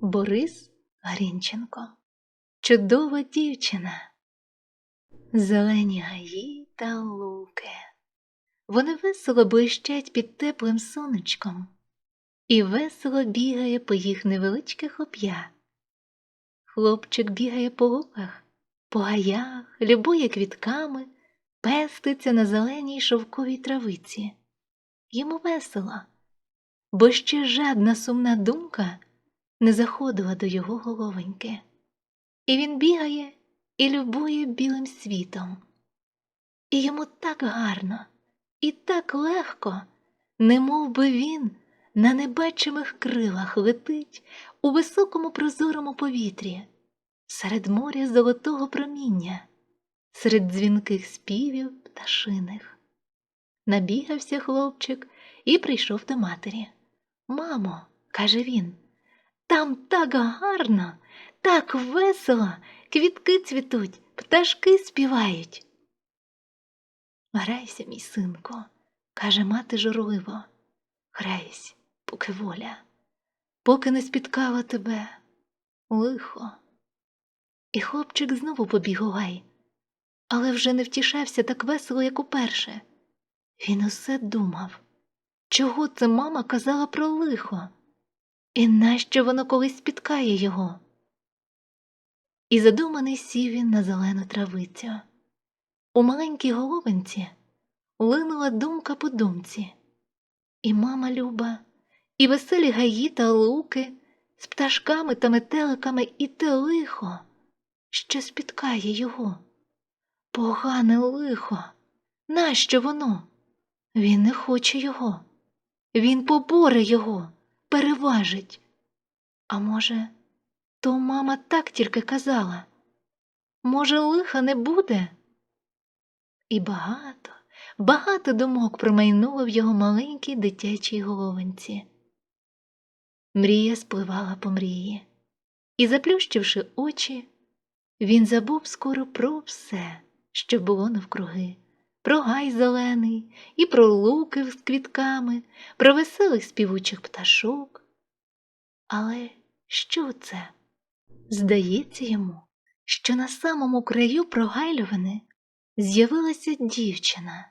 Борис Грінченко. Чудова дівчина. Зелені гаї та луки. Вони весело блищать під теплим сонечком і весело бігає по їх невеличких хлоп'я. Хлопчик бігає по луках, по гаях, любує квітками, пеститься на зеленій шовковій травиці. Йому весело, бо ще жадна сумна думка не заходила до його головоньки. І він бігає і любує білим світом. І йому так гарно і так легко, немов би він на небачимих крилах летить у високому прозорому повітрі, серед моря золотого проміння, серед дзвінких співів пташиних. Набігався хлопчик і прийшов до матері. Мамо, каже він, там так гарно, так весело, квітки цвітуть, пташки співають. Грайся, мій синку, каже мати журливо, грайся, поки воля, поки не спіткала тебе лихо. І хлопчик знову побіг гай, але вже не втішався так весело, як уперше. Він усе думав, чого це мама казала про лихо, і нащо воно колись спіткає його. І задуманий сів він на зелену травицю. У маленькій головинці линула думка по думці, і мама люба, і веселі гаї та луки з пташками та метеликами і те лихо, що спіткає його. Погане лихо, нащо воно? Він не хоче його, він поборе його, переважить. А може, то мама так тільки казала? Може, лиха не буде? І багато, багато думок промайнуло в його маленькій дитячій головинці. Мрія спливала по мрії, і, заплющивши очі, він забув скоро про все, що було навкруги, про гай зелений, і про луки з квітками, про веселих співучих пташок. Але що це? Здається йому, що на самому краю прогайлювини з'явилася дівчина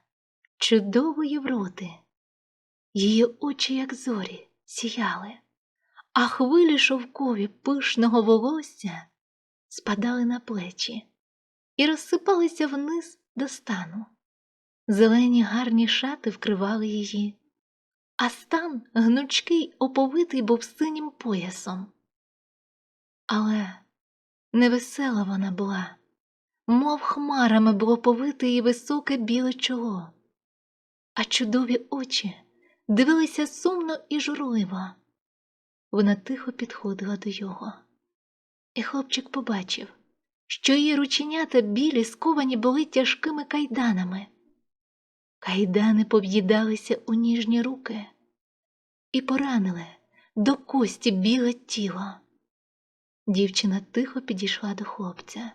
чудової вроди. Її очі, як зорі, сіяли, а хвилі шовкові пишного волосся спадали на плечі і розсипалися вниз до стану. Зелені гарні шати вкривали її, а стан гнучкий оповитий був синім поясом. Але невесела вона була мов хмарами було повите її високе біле чоло, а чудові очі дивилися сумно і журливо. Вона тихо підходила до його, і хлопчик побачив, що її рученята білі сковані були тяжкими кайданами. Кайдани пов'їдалися у ніжні руки і поранили до кості біле тіло. Дівчина тихо підійшла до хлопця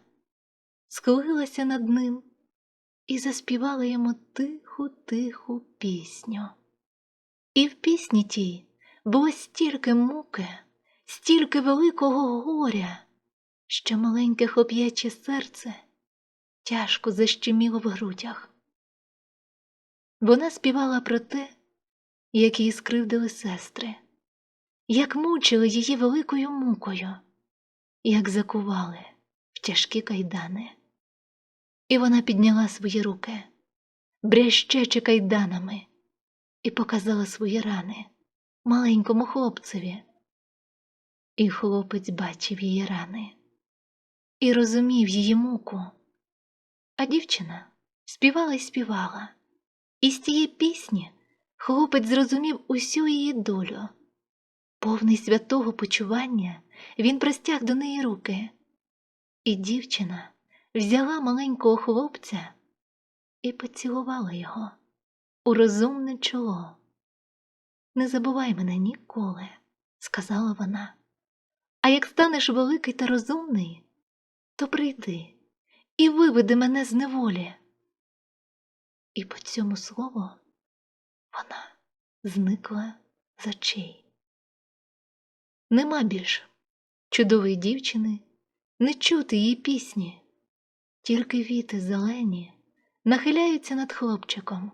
схилилася над ним і заспівала йому тиху, тиху пісню. І в пісні тій було стільки муки, стільки великого горя, що маленьке хлоп'яче серце тяжко защеміло в грудях. Вона співала про те, як її скривдили сестри, як мучили її великою мукою, як закували в тяжкі кайдани. І вона підняла свої руки, брящечи кайданами, і показала свої рани маленькому хлопцеві. І хлопець бачив її рани і розумів її муку. А дівчина співала й співала, і з тієї пісні хлопець зрозумів усю її долю. Повний святого почування він простяг до неї руки, і дівчина взяла маленького хлопця і поцілувала його у розумне чоло. Не забувай мене ніколи, сказала вона. А як станеш великий та розумний, то прийди і виведи мене з неволі. І по цьому слову вона зникла з очей. Нема більш чудової дівчини, не чути її пісні, тільки віти зелені нахиляються над хлопчиком,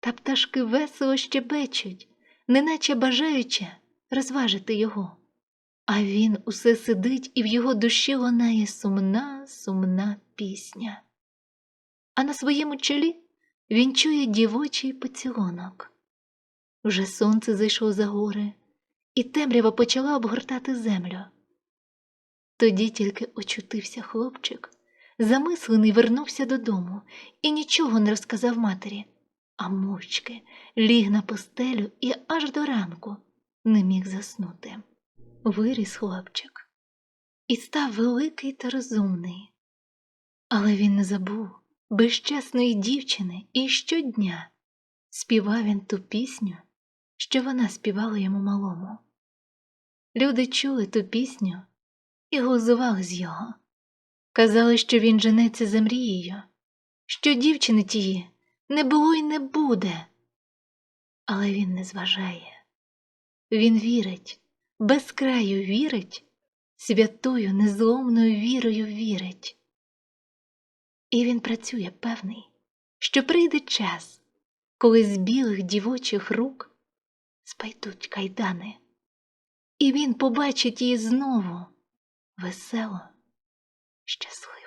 та пташки весело щебечуть, неначе бажаючи розважити його. А він усе сидить, і в його душі лунає сумна, сумна пісня. А на своєму чолі він чує дівочий поцілунок. Вже сонце зайшло за гори, і темрява почала обгортати землю. Тоді тільки очутився хлопчик, замислений вернувся додому і нічого не розказав матері, а мовчки ліг на постелю і аж до ранку не міг заснути. Виріс хлопчик і став великий та розумний. Але він не забув безчесної дівчини і щодня співав він ту пісню, що вона співала йому малому. Люди чули ту пісню і глузували з його. Казали, що він женеться за мрією, що дівчини тії не було й не буде. Але він не зважає. Він вірить, без краю вірить, святою незломною вірою вірить. І він працює певний, що прийде час, коли з білих дівочих рук спайдуть кайдани, і він побачить її знову весело, щасливо.